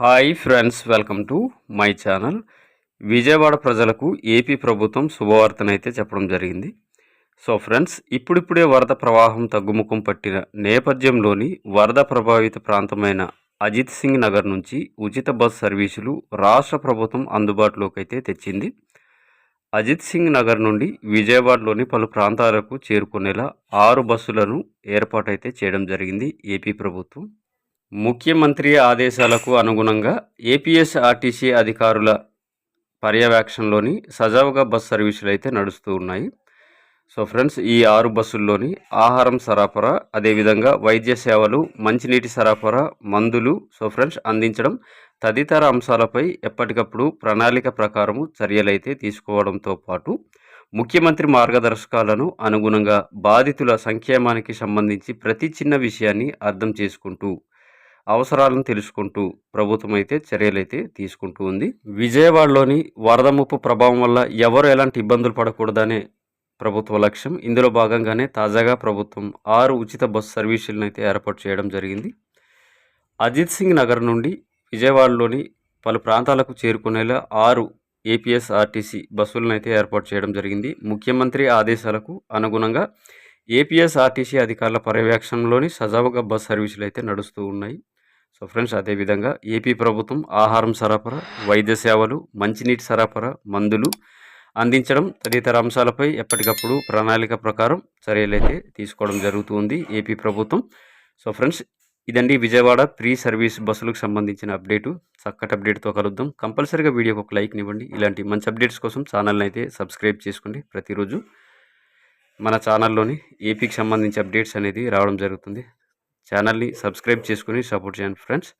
Hi friends welcome to my channel. Vijayawada ప్రజలకు AP ప్రభుత్వం శుభవార్తనైతే చెప్పడం జరిగింది. సో ఫ్రెండ్స్ ఇప్పుడిప్పుడే వరద ప్రవాహం తగ్గుముఖం పట్టిన నేపథ్యంలోని వరద ప్రభావిత ప్రాంతమైన అజిత్ సింగ్ నగర్ నుంచి ఉచిత బస్ సర్వీసులు రాష్ట్ర ప్రభుత్వం అందుబాటులోకి అయితే తెచ్చింది. అజిత్ సింగ్ నగర్ నుండి విజయవాడలోని పలు ప్రాంతాలకు చేరుకునేలా ఆరు బస్సులను ఏర్పాటైతే చేయడం జరిగింది ఏపీ ప్రభుత్వం. ముఖ్యమంత్రి ఆదేశాలకు అనుగుణంగా ఏపీఎస్ఆర్టీసీ అధికారుల పర్యవేక్షణలోని సజావుగా బస్ సర్వీసులు అయితే నడుస్తూ ఉన్నాయి. సో ఫ్రెండ్స్ ఈ ఆరు బస్సుల్లోని ఆహారం సరఫరా అదేవిధంగా వైద్య సేవలు మంచినీటి సరఫరా మందులు సో ఫ్రెండ్స్ అందించడం తదితర అంశాలపై ఎప్పటికప్పుడు ప్రణాళిక ప్రకారము చర్యలైతే తీసుకోవడంతో పాటు ముఖ్యమంత్రి మార్గదర్శకాలను అనుగుణంగా బాధితుల సంక్షేమానికి సంబంధించి ప్రతి చిన్న విషయాన్ని అర్థం చేసుకుంటూ అవసరాలను తెలుసుకుంటూ ప్రభుత్వం అయితే చర్యలైతే తీసుకుంటూ ఉంది. విజయవాడలోని వరద ముప్పు ప్రభావం వల్ల ఎవరు ఎలాంటి ఇబ్బందులు పడకూడదనే ప్రభుత్వ లక్ష్యం. ఇందులో భాగంగానే తాజాగా ప్రభుత్వం ఆరు ఉచిత బస్సు సర్వీసులను అయితే ఏర్పాటు చేయడం జరిగింది. అజిత్ సింగ్ నగర్ నుండి విజయవాడలోని పలు ప్రాంతాలకు చేరుకునేలా ఆరు ఏపీఎస్ఆర్టీసీ బస్సులను అయితే ఏర్పాటు చేయడం జరిగింది. ముఖ్యమంత్రి ఆదేశాలకు అనుగుణంగా ఏపీఎస్ఆర్టీసీ అధికారుల పర్యవేక్షణలోని సజావుగా బస్ సర్వీసులు అయితే నడుస్తూ ఉన్నాయి. సో ఫ్రెండ్స్ అదేవిధంగా ఏపీ ప్రభుత్వం ఆహారం సరఫరా వైద్య సేవలు మంచినీటి సరఫరా మందులు అందించడం తదితర అంశాలపై ఎప్పటికప్పుడు ప్రణాళిక ప్రకారం చర్యలైతే తీసుకోవడం జరుగుతుంది ఏపీ ప్రభుత్వం. సో ఫ్రెండ్స్ ఇదండి విజయవాడ ప్రీ సర్వీస్ బస్సులకు సంబంధించిన అప్డేటు. చక్కటి అప్డేట్తో కలుద్దాం. కంపల్సరీగా వీడియోకి ఒక లైక్ ఇవ్వండి. ఇలాంటి మంచి అప్డేట్స్ కోసం ఛానల్ని అయితే సబ్స్క్రైబ్ చేసుకోండి ప్రతిరోజు. మన ఛానల్లోని ఏపీకి సంబంధించి అప్డేట్స్ అనేది రావడం జరుగుతుంది. ఛానల్ని సబ్స్క్రైబ్ చేసుకుని సపోర్ట్ చేయండి ఫ్రెండ్స్.